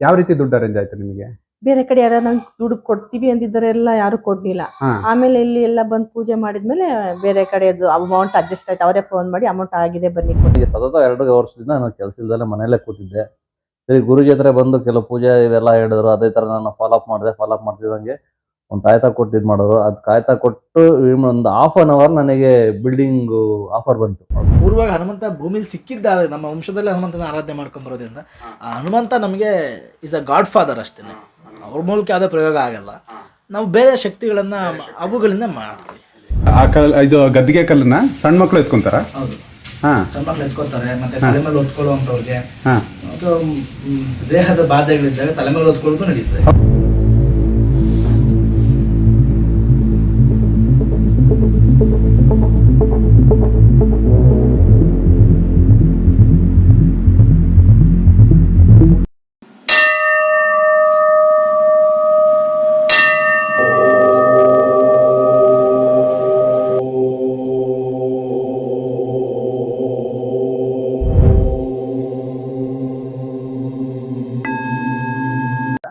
ಯಾವ ರೀತಿ ದುಡ್ಡು ಅರೇಂಜ್ ಆಯ್ತು ನಿಮಗೆ? ಬೇರೆ ಕಡೆ ಯಾರು ನಂಗೆ ದುಡ್ಡು ಕೊಡ್ತೀವಿ ಅಂದಿದ್ದರೆಲ್ಲ ಯಾರು ಕೊಡ್ಲಿಲ್ಲ. ಆಮೇಲೆ ಇಲ್ಲಿ ಎಲ್ಲ ಬಂದು ಪೂಜೆ ಮಾಡಿದ್ಮೇಲೆ ಬೇರೆ ಕಡೆದು ಅಮೌಂಟ್ ಅಡ್ಜಸ್ಟ್ ಆಯ್ತು. ಅವರೇ ಫೋನ್ ಮಾಡಿ ಅಮೌಂಟ್ ಆಗಿದೆ ಬನ್ನಿ ಕೊಡಿ. ಈಗ ಸತತ ಎರಡು ವರ್ಷದಿಂದ ನಾನು ಕೆಲಸ ಇಲ್ದಲೆ ಮನೆಯಲ್ಲೇ ಕೂತಿದ್ದೆ. ಸರಿ ಗುರುಜಿ ಹತ್ರ ಬಂದು ಕೆಲವು ಪೂಜೆ ಇವೆಲ್ಲ ಹೇಳಿದ್ರು. ಅದೇ ತರ ನಾನು ಫಾಲೋಅಪ್ ಮಾಡಿದೆ ಫಾಲೋಅಪ್ ಮಾಡ್ತಿದ್ದಂಗೆ ಒಂದು ಕಾಯ್ತಾ ಕೊಟ್ಟು ಇದು ಮಾಡೋರು. ಅದು ಕಾಯ್ತಾ ಕೊಟ್ಟು ಒಂದು ಹಾಫ್ ಅನ್ ಅವರ್ ನನಗೆ ಬಿಲ್ಡಿಂಗ್ ಆಫರ್ ಬಂತು. ಪೂರ್ವವಾಗಿ ಹನುಮಂತ ಭೂಮಿಲಿ ಸಿಕ್ಕಿದ್ದ ನಮ್ಮ ವಂಶದಲ್ಲಿ ಹನುಮಂತನ ಆರಾಧನೆ ಮಾಡ್ಕೊಂಡ್ ಬರೋದ್ರಿಂದ ಆ ಹನುಮಂತ ನಮಗೆ ಇಸ್ ಅ ಗಾಡ್ ಫಾದರ್ ಅಷ್ಟೇ ಅವ್ರ ಮೂಲಕ ಯಾವುದೇ ಪ್ರಯೋಗ ಆಗಲ್ಲ. ನಾವು ಬೇರೆ ಶಕ್ತಿಗಳನ್ನ ಅವುಗಳಿಂದ ಮಾಡ್ತೀವಿ. ಆ ಕಲ್ ಇದು ಗದ್ದಿಗೆ ಕಲ್ಲನ್ನ ಸಣ್ಣ ಮಕ್ಕಳು ಎತ್ಕೊಂತಾರ? ಹೌದು. ಹಾ. ಸಣ್ಣ ಎತ್ಕೊತಾರೆ ಮತ್ತೆ ತಲೆ ಮೇಲೆ ಹೊತ್ಕೊಳ್ಳುವಂಥವ್ರಿಗೆ. ದೇಹದ ಬಾಧೆಗಳಿದ್ದಾಗ ತಲೆ ಮೇಲೆ ಹೊತ್ಕೊಳ್ಳೋದು ನಡೀತದೆ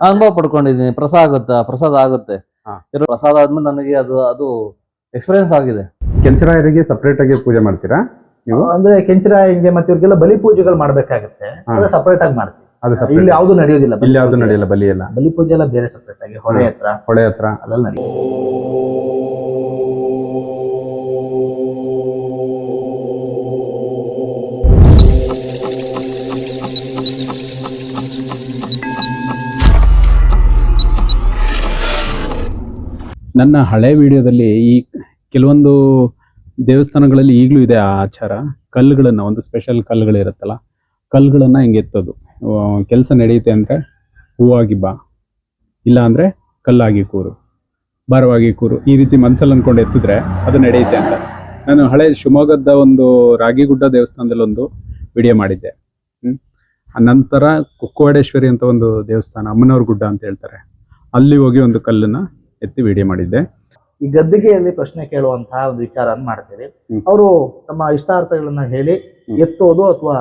ಅನುಭವ ಪಡ್ಕೊಂಡಿದ್ದೀನಿ. ಪ್ರಸಾದ ಆಗುತ್ತಾ? ಪ್ರಸಾದ ಆಗುತ್ತೆ. ಪ್ರಸಾದ ಆದ್ಮೇಲೆ ನನಗೆ ಅದು ಅದು ಎಕ್ಸ್ಪೀರಿಯನ್ಸ್ ಆಗಿದೆ. ಕೆಂಚರಾಯರಿಗೆ ಸಪ್ರೇಟ್ ಆಗಿ ಪೂಜೆ ಮಾಡ್ತೀರಾ ನೀವು? ಅಂದ್ರೆ ಕೆಂಚರಾಯಂಗೆ ಮತ್ತೆ ಇವ್ರಿಗೆಲ್ಲ ಬಲಿ ಪೂಜೆಗಳು ಮಾಡ್ಬೇಕಾಗತ್ತೆ. ಸಪರೇಟ್ ಆಗಿ ಮಾಡ್ತೀವಿ. ಅದು ಇಲ್ಲಿ. ಯಾವ್ದು ನಡೆಯೋದಿಲ್ಲ ಬಲಿ ಇಲ್ಲಿ ಯಾವ್ದು. ನಡೆಯಲ್ಲ ಬಲಿ ಎಲ್ಲ? ಬಲಿ ಪೂಜೆ ಎಲ್ಲ ಬೇರೆ ಸಪ್ರೇಟ್ ಆಗಿ ಹೊಳೆ ಹತ್ರ. ಹೊಳೆ ಹತ್ರ. ಅದೆಲ್ಲ ನಡೆಯುತ್ತೆ ನನ್ನ ಹಳೆ ವಿಡಿಯೋದಲ್ಲಿ ಈ ಕೆಲವೊಂದು ದೇವಸ್ಥಾನಗಳಲ್ಲಿ ಈಗಲೂ ಇದೆ ಆ ಆಚಾರ. ಕಲ್ಲುಗಳನ್ನು, ಒಂದು ಸ್ಪೆಷಲ್ ಕಲ್ಲುಗಳಿರುತ್ತಲ್ಲ ಕಲ್ಲುಗಳನ್ನು ಹಿಂಗೆ ಎತ್ತೋದು. ಕೆಲಸ ನಡೆಯುತ್ತೆ ಅಂದರೆ ಹೂವಾಗಿ ಬಾ ಇಲ್ಲ ಅಂದರೆ ಕಲ್ಲಾಗಿ ಕೂರು, ಭಾರವಾಗಿ ಕೂರು. ಈ ರೀತಿ ಮನಸ್ಸಲ್ಲಿ ಅಂದ್ಕೊಂಡು ಎತ್ತಿದ್ರೆ ಅದು ನಡೆಯುತ್ತೆ ಅಂತ. ನಾನು ಹಳೆ ಶಿವಮೊಗ್ಗದ ಒಂದು ರಾಗಿಗುಡ್ಡ ದೇವಸ್ಥಾನದಲ್ಲಿ ಒಂದು ವಿಡಿಯೋ ಮಾಡಿದ್ದೆ. ನಂತರ ಕುಕ್ಕವಾಡೇಶ್ವರಿ ಅಂತ ಒಂದು ದೇವಸ್ಥಾನ, ಅಮ್ಮನವ್ರ ಗುಡ್ಡ ಅಂತ ಹೇಳ್ತಾರೆ. ಅಲ್ಲಿ ಹೋಗಿ ಒಂದು ಕಲ್ಲನ್ನ ಎತ್ತಿ ವಿಡಿಯೋ ಮಾಡಿದ್ದೆ. ಈ ಗದ್ದಿಗೆಯಲ್ಲಿ ಪ್ರಶ್ನೆ ಕೇಳುವಂತಹ ಒಂದು ವಿಚಾರ ಮಾಡ್ತೀವಿ. ಅವರು ತಮ್ಮ ಇಷ್ಟಾರ್ಥಗಳನ್ನ ಹೇಳಿ. ಎತ್ತೋದು ಅಥವಾ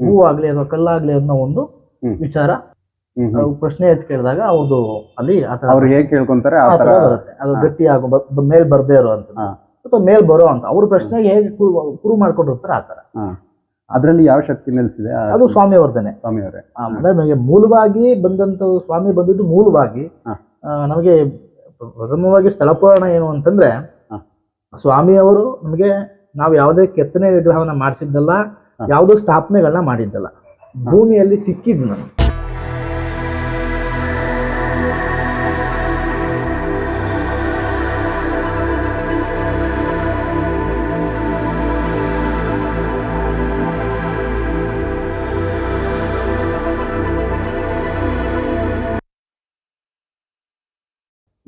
ಹೂವಾಗ್ಲಿ ಅಥವಾ ಕಲ್ಲಾಗ್ಲಿ ಅನ್ನೋ ಒಂದು ವಿಚಾರ. ಅವ್ರು ಪ್ರಶ್ನೆ ಎತ್ತು ಕೇಳಿದಾಗ ಅವ್ರದ್ದು ಅಲ್ಲಿ ಅವ್ರು ಹೇಗ್ ಕೇಳ್ಕೊಂತಾರೆ ಆ ತರ ಬರುತ್ತೆ. ಅದು ಹಾ. ಗಟ್ಟಿ ಆಗೋ ಮೇಲ್ ಬರ್ದೇ ಇರೋ ಅಂತ ಅಥವಾ ಮೇಲ್ ಬರೋ ಅಂತ. ಅವ್ರ ಪ್ರಶ್ನೆಗೆ ಹೇಗೆ ಪ್ರೂವ್ ಮಾಡ್ಕೊಂಡಿರ್ತಾರೆ ಆತರ ಅದರಲ್ಲಿ ಯಾವ ಶಕ್ತಿ ನೆಲೆಸಿದೆ? ಅದು ಸ್ವಾಮಿ ವರ್ಧನೆ ಸ್ವಾಮಿಯವರೇ ಅವರೇ ಅಂದ್ರೆ ಮೂಲವಾಗಿ ಬಂದಂತ ಸ್ವಾಮಿ ಬಂದಿದ್ದು ಮೂಲವಾಗಿ ಹಾ. ನಮಗೆ ಪ್ರಥಮವಾಗಿ ಸ್ಥಳ ಪುರಾಣ ಏನು ಅಂತಂದ್ರೆ. ಸ್ವಾಮಿಯವರು ನಮಗೆ ನಾವು ಯಾವುದೇ ಕೆತ್ತನೆ ವಿಗ್ರಹವನ್ನ ಮಾಡಿಸಿದ್ದಲ್ಲ. ಯಾವುದೋ ಸ್ಥಾಪನೆಗಳನ್ನ ಮಾಡಿದ್ದಲ್ಲ ಭೂಮಿಯಲ್ಲಿ ಸಿಕ್ಕಿದ್ದು ನಮಗೆ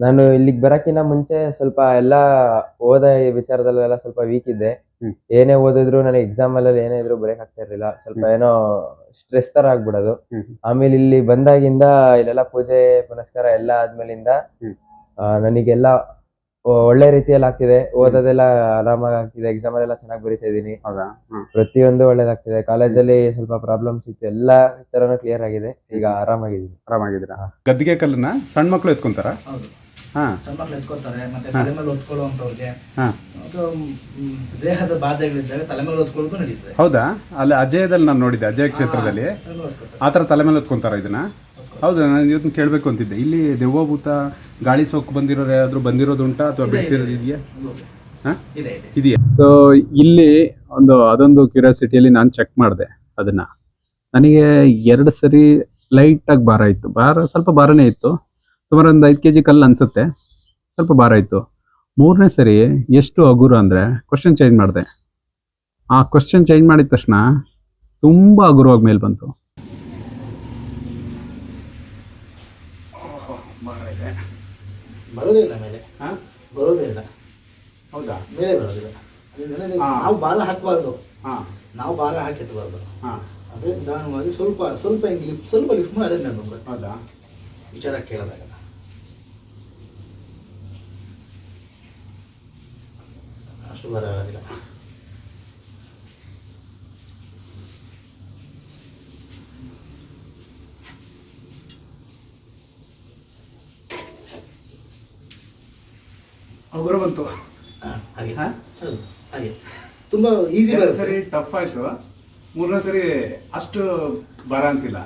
ನಾನು ಇಲ್ಲಿಗೆ ಬರಕ್ಕಿಂತ ಮುಂಚೆ ಸ್ವಲ್ಪ ಎಲ್ಲ ಓದ ವಿಚಾರದಲ್ಲೆಲ್ಲ ಸ್ವಲ್ಪ ವೀಕ್ ಇದ್ದೆ. ಹ್ಮ್. ಏನೇ ಓದಿದ್ರು ನನಗೆ ಎಕ್ಸಾಮ್ ಅಲ್ಲಿ ಏನೇ ಇದ್ರು ಬರೆಯಕ್ ಆಗ್ತಾ ಇರ್ಲಿಲ್ಲ. ಸ್ವಲ್ಪ ಏನೋ ಸ್ಟ್ರೆಸ್ ತರ ಆಗ್ಬಿಡೋದು. ಹ್ಮ್. ಆಮೇಲೆ ಇಲ್ಲಿ ಬಂದಾಗಿಂದ ಇಲ್ಲೆಲ್ಲ ಪೂಜೆ ಪುನಸ್ಕಾರ ಎಲ್ಲ ಆದ್ಮೇಲಿಂದ ಹ್ಮ್. ಆ, ನನಗೆಲ್ಲ ಒ- ಒಳ್ಳೆ ರೀತಿಯಲ್ಲಿ ಆಗ್ತಿದೆ. ಓದೋದೆಲ್ಲ ಆರಾಮಾಗಿ ಆಗ್ತಿದೆ. ಎಕ್ಸಾಮ್ ಅಲ್ಲೆಲ್ಲ ಚೆನ್ನಾಗಿ ಬರೀತಾ ಇದೀನಿ ಹೌದಾ? ಹ್ಮ್. ಪ್ರತಿಯೊಂದು ಒಳ್ಳೇದಾಗ್ತಿದೆ. ಕಾಲೇಜಲ್ಲಿ ಸ್ವಲ್ಪ ಪ್ರಾಬ್ಲಮ್ಸ್ ಇತ್ತು. ಎಲ್ಲ ತರನು ಕ್ಲಿಯರ್ ಆಗಿದೆ. ಈಗ ಆರಾಮಾಗಿದ್ದೀನಿ. ಆರಾಮಾಗಿದ್ದೀರಾ? ಗದ್ದಿಗೆ ಕಲ್ಲನ್ನ ಸಣ್ಣ ಮಕ್ಕಳು ಎತ್ಕೊಂತಾರ? ಸಣ್ಣ ಮಕ್ಳು ಮತ್ತೆ ತಲೆ ಮೇಲೆ ಹೊತ್ಕೊಳ್ಳುವಂಥವ್ರಿಗೆ. ಹಾ. ಅಥವಾ ಮ್, ದೇಹದ ಬಾಧೆಗಳಿದ್ದಾಗ ತಲೆ ಮೇಲೆ ಹೊತ್ಕೊಳ್ಳೋದು ನಡೀತದೆ. ಹೌದಾ? ಅಲ್ಲಿ ಅಜಯದಲ್ಲಿ ನಾನು ನೋಡಿದ್ದೆ ಅಜಯ ಕ್ಷೇತ್ರದಲ್ಲಿ. ಆ ಥರ ತಲೆ ಮೇಲೆ ಹೊತ್ಕೊಂತಾರ ಇದನ್ನ ಹೌದಾ? ನಾನು ಇವತ್ತು ಕೇಳಬೇಕು ಅಂತಿದ್ದೆ. ಇಲ್ಲಿ ದೆವ್ವಭೂತ ಗಾಳಿ ಸೋಕು ಬಂದಿರೋರು ಯಾರಾದರೂ ಬಂದಿರೋದು ಉಂಟಾ ಅಥವಾ ಬಿಡಿಸಿರೋದು ಇದೆಯಾ? ಹಾ? ಇದೆ ಇದೆ. ಇದೆಯಾ? ಸೊ ಇಲ್ಲಿ ಒಂದು ಅದೊಂದು ಕ್ಯೂರಿಯಾಸಿಟಿಯಲ್ಲಿ ನಾನು ಚೆಕ್ ಮಾಡಿದೆ ಅದನ್ನ. ನನಗೆ ಎರಡು ಸರಿ ಲೈಟಾಗಿ ಭಾರ ಇತ್ತು. ಭಾರ ಸ್ವಲ್ಪ ಭಾರನೇ ಇತ್ತು. ಸುಮಾರು ಒಂದು ಐದು ಕೆ ಜಿ ಕಲ್ಲು ಅನ್ಸುತ್ತೆ. ಸ್ವಲ್ಪ ಭಾರ ಇತ್ತು. ಮೂರನೇ ಸರಿ ಎಷ್ಟು ಹಗುರ ಅಂದರೆ ಕ್ವಶನ್ ಚೇಂಜ್ ಮಾಡಿದೆ. ಆ ಕ್ವಶನ್ ಚೇಂಜ್ ಮಾಡಿದ ತಕ್ಷಣ ತುಂಬ ಹಗುರವಾಗಿ ಮೇಲೆ ಬಂತು. ಬರೋದೇ ಇಲ್ಲ ಮೇಲೆ? ಬರೋದೇ ಇಲ್ಲ. ಹೌದಾ? ಮೇಲೆ ಬರೋದಿಲ್ಲ. ನಾವು ಭಾರ ಹಾಕಬಾರ್ದು. ಹಾಂ. ನಾವು ಭಾರ ಹಾಕಿತ್ಬಾರ್ದು ಹಾಂ. ಅದೇ ನಿಧಾನವಾಗಿ ಸ್ವಲ್ಪ ಸ್ವಲ್ಪ ಹಿಂಗೆ ಲಿಫ್ಟ್ ಸ್ವಲ್ಪ ಲಿಫ್ಟ್ ಮಾಡಿ ಅದೇ ಮೇಲೆ ಹೌದಾ? ವಿಚಾರ ಕೇಳಿದಾಗ. ಅಷ್ಟು ಬರೋದಿಲ್ಲ ಒಬ್ಬರು ಬಂತು. ಹಾಗೆ. ಹಾಂ? ಹೌದು ಹಾಗೆ. ತುಂಬ ಈಸಿ ಬರುತ್ತೆ. ಸರಿ ಟಫ್ ಆಯಿತು. ಮೂರನೇ ಸರಿ ಅಷ್ಟು ಬರ ಅನ್ಸಿಲ್ಲ.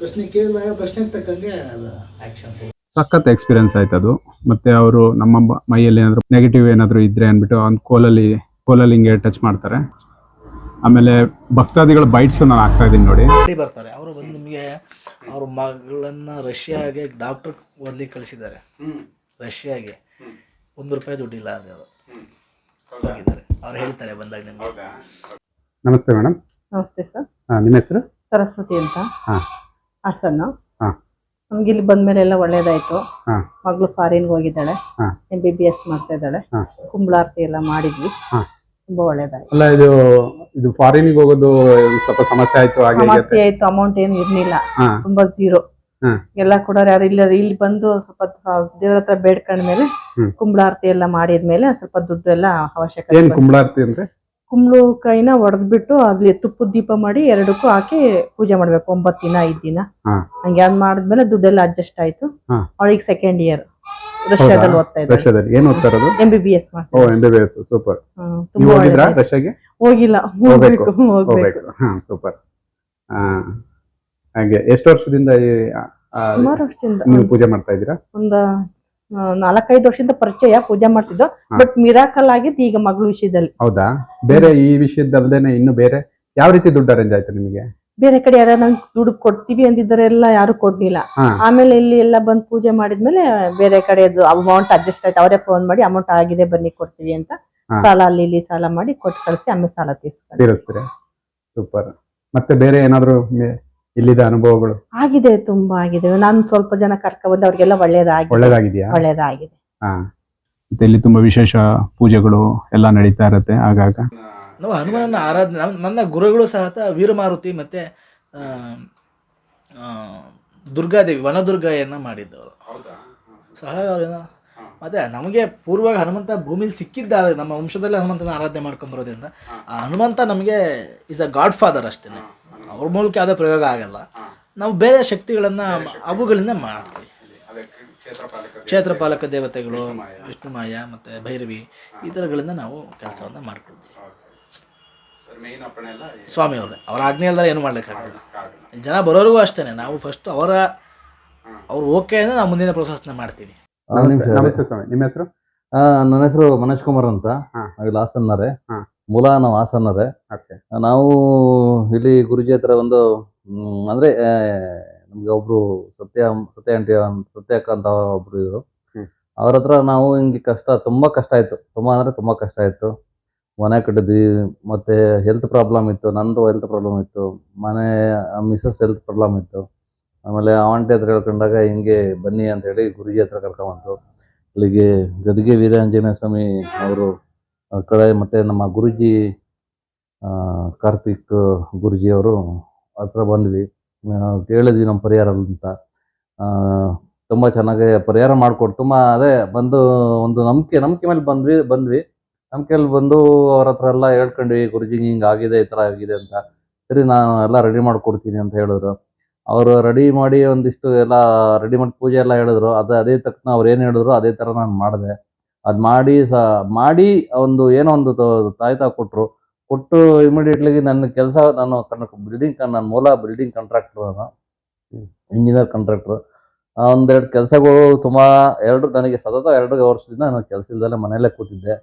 ಪ್ರಶ್ನೆ ಕೇಳಿದಾಗ ಪ್ರಶ್ನೆಗೆ ತಕ್ಕಂಗೆ ಅದು ಆ್ಯಕ್ಷನ್ಸ್ ಸಖತ್ ಎಕ್ಸ್ಪೀರಿಯನ್ಸ್ ಆಯ್ತು ಅದು. ಮತ್ತೆ ಅವರು ನಮ್ಮ ಮೈಯಲ್ಲಿ ಏನಾದ್ರು ನೆಗೆಟಿವ್ ಏನಾದ್ರು ಇದ್ರೆ ಅಂದ್ಬಿಟ್ಟು ಒಂದು ಕೋಲಲ್ಲಿ ಕೋಲಲ್ಲಿ ಹಿಂಗೆ ಟಚ್ ಮಾಡ್ತಾರೆ. ಆಮೇಲೆ ಭಕ್ತಾದಿಗಳ ಬೈಟ್ಸ್ ನಾನು ಹಾಕ್ತಾ ಇದ್ದೀನಿ ನೋಡಿ. ಮಾಡಿ ಬರ್ತಾರೆ. ಅವರು ಬಂದು ನಿಮಗೆ ಅವ್ರ ಮಗಳನ್ನ ರಷ್ಯಾಗೆ ಡಾಕ್ಟರ್ ಓದ್ಲಿಕ್ಕೆ ಕಳಿಸಿದ್ದಾರೆ. ರಷ್ಯಾಗೆ. ಒಂದು ರೂಪಾಯಿ ದುಡ್ಡಿಲ್ಲ ಅಂದ್ರೆ ಅವರು. ಹೋಗಿದ್ದಾರೆ. ಅವ್ರು ಹೇಳ್ತಾರೆ ಬಂದಾಗ ನಿಮ್ಗೆ. ನಮಸ್ತೆ ಮೇಡಮ್ ನಮಸ್ತೆ ಸರ್. ನಿಮ್ಮ ಹೆಸರು? ಸರಸ್ವತಿ ಅಂತ. ಹಾಂ. ಹಾಸನ್ನು ಹಾ. ನಮ್ಗೆ ಇಲ್ಲಿ ಬಂದ್ಮೇಲೆ ಎಲ್ಲ ಒಳ್ಳೇದಾಯ್ತು ಹಾ. ಮಗಳು ಫಾರಿನ್ಗೆ ಹೋಗಿದ್ದಾಳೆ ಹಾ. ಎಂ ಬಿ ಬಿ ಎಸ್ ಮಾಡ್ತಾ ಇದ್ದಾಳೆ ಹಾ. ಕುಂಬಳಾರತಿ ಎಲ್ಲ ಮಾಡಿದ್ವಿ ಹಾ. ತುಂಬಾ ಒಳ್ಳೇದಾಯ್ತು ಅಲ್ಲ ಇದು ಇದು ಫಾರಿನಿಗೆ ಹೋಗೋದು ಸ್ವಲ್ಪ ಸಮಸ್ಯೆ ಆಯ್ತು ಹಾಗೆ ಹೀಗೆ ಸಮಸ್ಯೆ ಆಯ್ತು ಅಮೌಂಟ್ ಏನು ಇರ್ಲಿಲ್ಲ ಹಾ ತುಂಬಾ ಜೀರೋ. ಎಲ್ಲ ಕೂಡ ಯಾರು ಇಲ್ಲ ಇಲ್ಲಿ ಬಂದು ಸ್ವಲ್ಪ ದೇವ್ರ ಹತ್ರ ಬೇಡ್ಕೊಂಡ್ಮೇಲೆ ಹ್ಮ್. ಕುಂಬಳಾರತಿ ಎಲ್ಲ ಮಾಡಿದ್ಮೇಲೆ ಸ್ವಲ್ಪ ದುಡ್ಡು ಎಲ್ಲ ಅವಶ್ಯಕತೆ ಏನ್ ಬಂತು. ಕುಂಬಳಾರ್ತಿ ಅಂದ್ರೆ ಕುಂಬ್ಳು ಕೈನ ಒಡೆದ್ಬಿಟ್ಟು ಅಲ್ಲಿ ತುಪ್ಪದ ದೀಪ ಮಾಡಿ ಎರಡಕ್ಕೂ ಹಾಕಿ ಪೂಜೆ ಮಾಡ್ಬೇಕು ಒಂಬತ್ತು ದಿನ ಐದ್ ದಿನ. ಹಾ. ಹಂಗೆ ಅದ್ ಮಾಡಿದ್ಮೇಲೆ ದುಡ್ಡೆಲ್ಲ ಅಡ್ಜಸ್ಟ್ ಆಯ್ತು. ಹಾ. ಅವಳಿಗೆ ಸೆಕೆಂಡ್ ಇಯರ್ ರಷ್ಯಾದಲ್ಲಿ ಓದ್ತಾ ಇದ್ದಾಳೆ. ರಷ್ಯಾದಲ್ಲಿ. ಏನ್ ಓದ್ತಾ ಇರೋದು? ಎಂ ಬಿ ಬಿ ಎಸ್ ಓ ಮಾಡ್ತಾ M B B S super hmm, ನೀವು ತುಂಬಾ ಹೋಗಿದ್ರಾ ಒಳ್ಳೇದಾಯ್ತು. ರಷ್ಯಾಗೆ? ಹೋಗಿಲ್ಲ. ಹೋಗ್ಬೇಕು. ಹೋಗ್ಬೇಕು. ಹೋಗ್ಬೇಕು. ಹೋಗ್ಬೇಕು. ಹಾ ಸೂಪರ್ ಹಾ ಹಾಗೆ ಎಷ್ಟು ವರ್ಷದಿಂದ ಈ, ಆ, ಸುಮಾರು ವರ್ಷದಿಂದ. ನೀವು ಪೂಜೆ ಮಾಡ್ತಾ ಇದ್ದೀರಾ? ಒಂದ ನಾಲ್ಕೈದು ವರ್ಷದಿಂದ ಪರಿಚಯ ಪೂಜೆ ಮಾಡ್ತಿದ್ದೋ ಬಟ್ ಮಿರಾಕಲ್ ಆಗಿದ್ದು ಈಗ ಮಗಳ ವಿಷಯದಲ್ಲಿ. ಹೌದಾ? ಬೇರೆ ಈ ವಿಷಯದಲ್ಲದೇನೆ ಇನ್ನು ಬೇರೆ ಯಾವ ರೀತಿ ದುಡ್ಡು ಅರೇಂಜ್ ಆಯ್ತು ನಿಮಗೆ? ಬೇರೆ ಕಡೆ ಯಾರ ನಂಗೆ ದುಡ್ಡು ಕೊಡ್ತೀವಿ ಅಂದಿದ್ದರೆಲ್ಲ ಯಾರು ಕೊಡ್ಲಿಲ್ಲ. ಆಮೇಲೆ ಇಲ್ಲಿ ಎಲ್ಲ ಬಂದು ಪೂಜೆ ಮಾಡಿದ್ಮೇಲೆ ಬೇರೆ ಕಡೆದು ಅಮೌಂಟ್ ಅಡ್ಜಸ್ಟ್ ಆಯ್ತು. ಅವರೇ ಫೋನ್ ಮಾಡಿ ಅಮೌಂಟ್ ಆಗಿದೆ ಬನ್ನಿ ಕೊಡ್ತೀವಿ ಅಂತ. ಸಾಲ ಅಲ್ಲಿ ಇಲ್ಲಿ ಸಾಲ ಮಾಡಿ ಕೊಟ್ಟು ಕಳಿಸಿ ಆಮೇಲೆ ಸಾಲ ತೀರಿಸ್ತಾರೆ? ಸೂಪರ್. ಮತ್ತೆ ಬೇರೆ ಏನಾದ್ರು ಇಲ್ಲಿದ ಅನುಭವಗಳು? ಆಗಿದೆ ತುಂಬಾ ಆಗಿದೆ. ನಾನು ಸ್ವಲ್ಪ ಜನ ಕರ್ಕ ಬಂದು ಅವ್ರಿಗೆಲ್ಲ ಒಳ್ಳೇದಾಗಿ ಒಳ್ಳೇದಾಗಿದೆಯಾ? ಒಳ್ಳೇದಾಗಿದೆ. ಹಾ. ಮತ್ತೆ ಇಲ್ಲಿ ತುಂಬಾ ವಿಶೇಷ ಪೂಜೆಗಳು ಎಲ್ಲ ನಡೀತಾ ಇರುತ್ತೆ ಆಗಾಗ? ನಾವು ಹನುಮನನ್ನ ಆರಾಧನೆ ನಮ್- ನನ್ನ ಗುರುಗಳು ಸಹ ವೀರಮಾರುತಿ ಮತ್ತೆ ಆ, ಆ, ದುರ್ಗಾದೇವಿ ವನದುರ್ಗಾಯನ್ನ ಮಾಡಿದ್ದವರು. ಸಹ ಅವ್ರೇನೋ? ಮತ್ತೆ ನಮಗೆ ಪೂರ್ವವಾಗಿ ಹನುಮಂತ ಭೂಮಿಲಿ ಸಿಕ್ಕಿದ್ದ ನಮ್ಮ ವಂಶದಲ್ಲಿ ಹನುಮಂತನ ಆರಾಧನೆ ಮಾಡ್ಕೊಂಡ್ ಬರೋದ್ರಿಂದ. ಆ ಹನುಮಂತ ನಮಗೆ ಇಸ್ ಅ ಗಾಡ್ ಫಾದರ್ ಅಷ್ಟೇ ಅವ್ರ ಮೂಲಕ ಯಾವುದೇ ಪ್ರಯೋಗ ಆಗಲ್ಲ. ನಾವು ಬೇರೆ ಶಕ್ತಿಗಳನ್ನ ಅವುಗಳಿಂದ ಮಾಡ್ತೀವಿ. ಕ್ಷೇತ್ರಪಾಲಕ ದೇವತೆಗಳು ವಿಷ್ಣು ಮಾಯ ಮತ್ತೆ ಭೈರವಿ ಈ ಥರಗಳಿಂದ ನಾವು ಕೆಲಸವನ್ನ ಮಾಡ್ಕೊಳ್ತೀವಿ. ಸ್ವಾಮಿ ಅವ್ರದ್ದೇ. ಅವ್ರ ಆಜ್ಞೆ ಇಲ್ದಾರೆ ಏನು ಮಾಡ್ಲಿಕ್ಕಾಗಲ್ಲ ಜನ ಬರೋರಿಗೂ ಅಷ್ಟೇ ನಾವು ಫಸ್ಟ್ ಅವರ ಅವ್ರು ಓಕೆ ಅಂದ್ರೆ ನಾವು ಮುಂದಿನ ಪ್ರೊಸೆಸ್ನ ಮಾಡ್ತೀವಿ. ನಮಸ್ತೆ. ಸ್ವಾಮಿ. ನಿಮ್ಮ ಹೆಸರು? ಆ, ನನ್ನ ಹೆಸರು ಮನೋಜ್ ಕುಮಾರ್ ಅಂತ. ಹಾಸನ್ನರೇ. ಹಾ. ಮೂಲ ನಾವು ಹಾಸನ್ನರೇ. ಓಕೆ. ನಾವು ಇಲ್ಲಿ ಗುರುಜಿ ಹತ್ರ ಒಂದು ಅಂದ್ರೆ ಒಬ್ಬರು ನಮ್ಗೆ ಒಬ್ರು ಸತ್ಯ ಸತ್ಯ ಆಂಟಿ ಅಂತ- ಸತ್ಯ ಅಕ್ಕ ಅಂತ ಒಬ್ರು ಇದ್ರು. ಅವ್ರ ಹತ್ರ ನಾವು ಹಿಂಗೆ ಕಷ್ಟ ತುಂಬಾ ಕಷ್ಟ ಆಯ್ತು. ತುಂಬಾ ಅಂದ್ರೆ ತುಂಬಾ ಕಷ್ಟ ಆಯ್ತು. ಮನೆ ಕಟ್ಟಿದ್ವಿ ಮತ್ತೆ ಹೆಲ್ತ್ ಪ್ರಾಬ್ಲಮ್ ಇತ್ತು ನಂದು ಹೆಲ್ತ್ ಪ್ರಾಬ್ಲಮ್ ಇತ್ತು ಮನೆ ಮಿಸಸ್ ಹೆಲ್ತ್ ಪ್ರಾಬ್ಲಮ್ ಇತ್ತು. ಆಮೇಲೆ ಆಂಟಿ ಹತ್ರ ಹೇಳ್ಕೊಂಡಾಗ ಹಿಂಗೆ ಬನ್ನಿ ಅಂತ ಹೇಳಿ ಗುರುಜಿ ಹತ್ರ ಕರ್ಕೊಂಬಂತು ಅಲ್ಲಿಗೆ ಗದಿಗೆ ವೀರಾಂಜನೇಯ ಸ್ವಾಮಿ ಅವರು ಕಡೆ ಮತ್ತೆ ನಮ್ಮ ಗುರುಜಿ ಕಾರ್ತಿಕ್ ಗುರೂಜಿ ಅವರು ಹತ್ರ ಬಂದ್ವಿ. ಕೇಳಿದ್ವಿ ನಮ್ಮ ಪರಿಹಾರ ಅಂತ. ತುಂಬ ಚೆನ್ನಾಗಿ ಪರಿಹಾರ ಮಾಡಿಕೊಟ್ಟು ತುಂಬ ಅದೇ ಬಂದು ಒಂದು ನಂಬಿಕೆ ನಂಬಿಕೆ ಮೇಲೆ ಬಂದ್ವಿ ಬಂದ್ವಿ. ನಂಬಿಕೆಯಲ್ಲಿ ಬಂದು ಅವ್ರ ಹತ್ರ ಎಲ್ಲ ಹೇಳ್ಕೊಂಡ್ವಿ, ಗುರುಜಿ ಹಿಂಗೆ ಆಗಿದೆ, ಈ ಥರ ಆಗಿದೆ ಅಂತ. ಸರಿ, ನಾನು ಎಲ್ಲ ರೆಡಿ ಮಾಡಿಕೊಡ್ತೀನಿ ಅಂತ ಹೇಳಿದ್ರು. ಅವರು ರೆಡಿ ಮಾಡಿ ಒಂದಿಷ್ಟು ಎಲ್ಲ ರೆಡಿ ಮಾಡಿ ಪೂಜೆ ಎಲ್ಲ ಹೇಳಿದ್ರು. ಅದು ಅದೇ ತಕ್ಷಣ ಅವ್ರು ಏನು ಹೇಳಿದ್ರು, ಅದೇ ಥರ ನಾನು ಮಾಡಿದೆ. ಅದು ಮಾಡಿ ಸ, ಮಾಡಿ ಒಂದು ಏನೋ ಒಂದು ತಾಯ್ತ ಕೊಟ್ಟರು ಕೊಟ್ಟು ಇಮಿಡಿಯೇಟ್ಲಿ ನನ್ನ ಕೆಲಸ ನಾನು ಬಿಲ್ಡಿಂಗ್ ನನ್ನ ಮೂಲ ಬಿಲ್ಡಿಂಗ್ ಕಾಂಟ್ರಾಕ್ಟರ್ ನಾನು ಇಂಜಿನಿಯರ್ ಕಾಂಟ್ರಾಕ್ಟರ್ ಒಂದೆರಡು ಕೆಲಸಗಳು ತುಂಬ ಎರಡು ನನಗೆ ಸತತ ಎರಡು ವರ್ಷದಿಂದ ನಾನು ಕೆಲಸ ಇಲ್ಲದಲ್ಲೇ ಮನೆಯಲ್ಲೇ ಕೂತಿದ್ದೆ.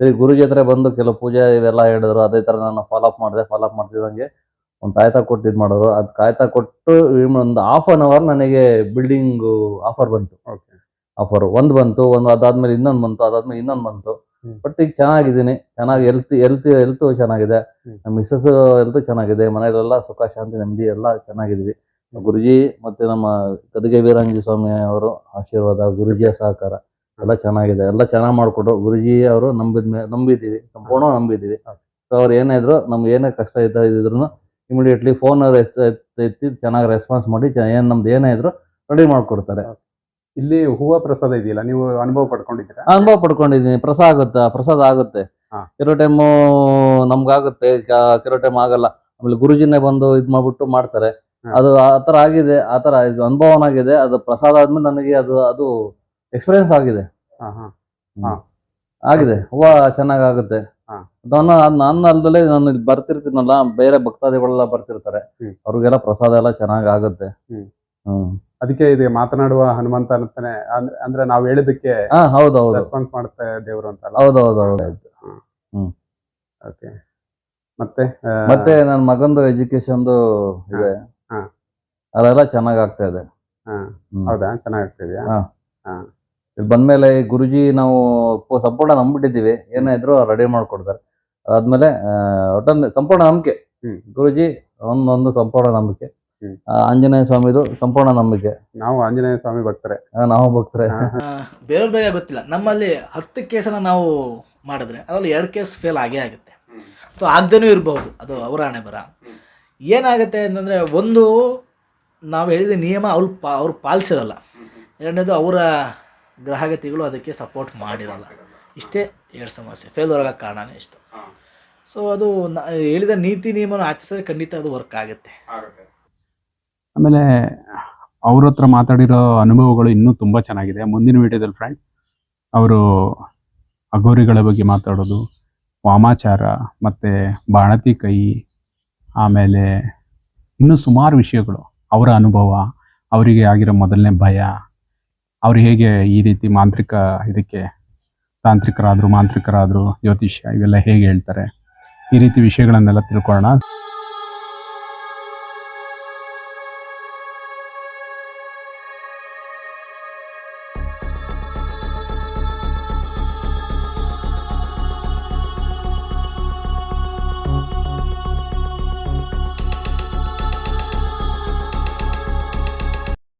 ಸರಿ ಗುರುಜಿ ಹತ್ರ ಬಂದು ಕೆಲವು ಪೂಜೆ ಇವೆಲ್ಲ ಹೇಳಿದ್ರು. ಅದೇ ಥರ ನಾನು ಫಾಲೋ ಅಪ್ ಮಾಡಿದೆ ಫಾಲೋ ಅಪ್ ಮಾಡ್ತಿದ್ದಂಗೆ ಒಂದು ಕಾಯ್ತಾ ಕೊಟ್ಟು ಇದು ಮಾಡೋರು ಅದು ಕಾಯ್ತಾ ಕೊಟ್ಟು ಒಂದು ಹಾಫ್ ಆನ್ ಅವರ್ ನನಗೆ ಬಿಲ್ಡಿಂಗು ಆಫರ್ ಬಂತು. ಆಫರು ಒಂದು ಬಂತು ಒಂದು ಅದಾದ್ಮೇಲೆ ಇನ್ನೊಂದು ಬಂತು ಅದಾದ್ಮೇಲೆ ಇನ್ನೊಂದು ಬಂತು. ಬಟ್ ಈಗ ಚೆನ್ನಾಗಿದ್ದೀನಿ. ಚೆನ್ನಾಗಿ ಹೆಲ್ತ್ ಹೆಲ್ತ್ ಹೆಲ್ತ್ ಚೆನ್ನಾಗಿದೆ. ನಮ್ಮ ಮಿಸ್ಸಸ್ ಹೆಲ್ತ್ ಚೆನ್ನಾಗಿದೆ. ಮನೆಯಲ್ಲೆಲ್ಲ ಸುಖ ಶಾಂತಿ ನೆಮ್ಮದಿ ಎಲ್ಲ ಚೆನ್ನಾಗಿದ್ದೀವಿ ಗುರುಜಿ ಮತ್ತೆ ನಮ್ಮ ಕದಿಗೆ ವೀರಾಂಜಿ ಸ್ವಾಮಿ ಅವರು ಆಶೀರ್ವಾದ ಗುರುಜಿಯ ಸಹಕಾರ ಎಲ್ಲ ಚೆನ್ನಾಗಿದೆ. ಎಲ್ಲ ಚೆನ್ನಾಗಿ ಮಾಡಿಕೊಟ್ರು ಗುರುಜಿ ಅವರು ನಂಬಿದ ಮೇಲೆ ನಂಬಿದ್ದೀವಿ. ಸಂಪೂರ್ಣ ನಂಬಿದ್ದೀವಿ. ಸೊ ಅವ್ರು ಏನೇ ಇದ್ರು ನಮ್ಗೆ ಏನೇ ಕಷ್ಟ ಇದ್ದ ಇದ್ರು ಇಮಿಡಿಯೇಟ್ಲಿ ಫೋನ್ ಎತ್ತಿ ಚೆನ್ನಾಗಿ ರೆಸ್ಪಾನ್ಸ್ ಮಾಡಿ ಏನು ನಮ್ದು ಏನೇ ಇದ್ರು ರೆಡಿ ಮಾಡಿಕೊಡ್ತಾರೆ. ಇಲ್ಲಿ ಹೂವ ಪ್ರಸಾದ ಇದೆಯಲ್ಲ ನೀವು ಅನುಭವ ಪಡ್ಕೊಂಡಿದ್ದೀರಾ? ಅನುಭವ ಪಡ್ಕೊಂಡಿದ್ದೀನಿ. ಪ್ರಸಾದ ಆಗುತ್ತೆ? ಪ್ರಸಾದ ಆಗುತ್ತೆ. ಹಾ. ಕೆಲವು ಟೈಮು ನಮ್ಗಾಗುತ್ತೆ. ಕ- ಕೆಲವು ಟೈಮ್ ಆಗಲ್ಲ. ಆಮೇಲೆ ಗುರುಜಿನೇ ಬಂದು ಇದ್ ಮಾಡ್ಬಿಟ್ಟು ಮಾಡ್ತಾರೆ. ಹಾ. ಅದು ಆ ತರ ಆಗಿದೆ. ಆ ತರ ಇದು ಅನುಭವನಾಗಿದೆ. ಅದು ಪ್ರಸಾದ ಆದ್ಮೇಲೆ ನನಗೆ ಅದು ಅದು ಎಕ್ಸ್ಪೀರಿಯನ್ಸ್ ಆಗಿದೆ. ಹಾ ಹಾ. ಹಾ. ಆಗಿದೆ. ಹೂವ ಚೆನ್ನಾಗಾಗುತ್ತೆ. ಹಾ. ನಾನು ನನ್ನ ಅಲ್ದಲ್ಲೇ ನಾನು ಇಲ್ಲಿ ಬರ್ತಿರ್ತೀನಲ್ಲ ಬೇರೆ ಭಕ್ತಾದಿಗಳೆಲ್ಲ ಬರ್ತಿರ್ತಾರೆ. ಹ್ಮ್. ಅವ್ರಿಗೆಲ್ಲ ಪ್ರಸಾದ ಎಲ್ಲ ಚೆನ್ನಾಗಾಗುತ್ತೆ. ಹ್ಮ್. ಹ್ಮ್. ಅದಕ್ಕೆ ಇದೆ ಮಾತನಾಡುವ ಹನುಮಂತ ಅಂತಾನೆ ಅಂದ್ರೆ- ನಾವು ಹೇಳಿದಕ್ಕೆ ಹಾ ಹೌದು ಹೌದು. ರೆಸ್ಪಾನ್ಸ್ ಮಾಡುತ್ತೆ ದೇವರು ಅಂತ ಹೌದು ಹೌದು ಹೌದು. ಓಕೆ ಮತ್ತೆ ಮತ್ತೆ ನನ್ನ ಮಗಂದು ಎಜುಕೇಶನ್ ಇದೆ. ಅದೆಲ್ಲ ಚೆನ್ನಾಗ್ ಆಗ್ತಾ ಇದೆ. ಹೌದಾ. ಇಲ್ಲಿ ಬಂದ್ಮೇಲೆ ಗುರುಜಿ ನಾವು ಸಂಪೂರ್ಣ ನಂಬಿಟ್ಟಿದ್ದೀವಿ. ಏನೇ ಇದ್ರು ರೆಡಿ ಮಾಡ್ಕೊಡ್ತಾರೆ. ಅದಾದ್ಮೇಲೆ ಒಟ್ಟೊಂದು ಸಂಪೂರ್ಣ ನಂಬಿಕೆ. ಗುರುಜಿ ಒಂದೊಂದು ಸಂಪೂರ್ಣ ನಂಬಿಕೆ. ಆಂಜನೇಯ ಸ್ವಾಮಿದು ಸಂಪೂರ್ಣ ನಂಬಿಕೆ. ನಾವು ಆಂಜನೇಯ ಸ್ವಾಮಿ ಭಕ್ತರೆ. ನಾವು ಭಕ್ತರೆ. ಬೇರೆ ಬೇರೆ ಗೊತ್ತಿಲ್ಲ. ನಮ್ಮಲ್ಲಿ ಹತ್ತು ಕೇಸನ್ನ ನಾವು ಮಾಡಿದ್ರೆ ಅದರಲ್ಲಿ ಎರಡು ಕೇಸ್ ಫೇಲ್ ಆಗೇ ಆಗುತ್ತೆ. ಸೊ ಆಗದೇನೂ ಇರಬಹುದು. ಅದು ಅವರ ಹಣೆ ಬರ. ಏನಾಗುತ್ತೆ ಅಂತಂದರೆ ಒಂದು ನಾವು ಹೇಳಿದ ನಿಯಮ ಅವ್ರು ಪಾ ಅವ್ರು ಪಾಲಿಸಿರಲ್ಲ. ಎರಡನೇದು ಅವರ ಗ್ರಹಗತಿಗಳು ಅದಕ್ಕೆ ಸಪೋರ್ಟ್ ಮಾಡಿರಲ್ಲ. ಇಷ್ಟೇ ಎರಡು ಸಮಸ್ಯೆ. ಫೇಲ್ ಹೊರಗ ಕಾರಣನೇ ಇಷ್ಟು. ಸೊ ಅದು ನ- ಹೇಳಿದ ನೀತಿ ನಿಯಮನ ಆಚರಿಸಿದ್ರೆ ಖಂಡಿತ ಅದು ವರ್ಕ್ ಆಗುತ್ತೆ. ಆಮೇಲೆ ಅವ್ರ ಹತ್ರ ಮಾತಾಡಿರೋ ಅನುಭವಗಳು ಇನ್ನೂ ತುಂಬ ಚೆನ್ನಾಗಿದೆ. ಮುಂದಿನ ವಿಡಿಯೋದಲ್ಲಿ ಫ್ರೆಂಡ್ ಅವರು ಅಘೋರಿಗಳ ಬಗ್ಗೆ ಮಾತಾಡೋದು, ವಾಮಾಚಾರ ಮತ್ತು ಬಾಣತಿ ಕೈ, ಆಮೇಲೆ ಇನ್ನೂ ಸುಮಾರು ವಿಷಯಗಳು. ಅವರ ಅನುಭವ, ಅವರಿಗೆ ಆಗಿರೋ ಮೊದಲನೇ ಭಯ, ಅವರು ಹೇಗೆ ಈ ರೀತಿ ಮಾಂತ್ರಿಕ ಇದಕ್ಕೆ ತಾಂತ್ರಿಕರಾದರು, ಮಾಂತ್ರಿಕರಾದರು, ಜ್ಯೋತಿಷ್ಯ ಇವೆಲ್ಲ ಹೇಗೆ ಹೇಳ್ತಾರೆ, ಈ ರೀತಿ ವಿಷಯಗಳನ್ನೆಲ್ಲ ತಿಳ್ಕೊಳ್ಳೋಣ.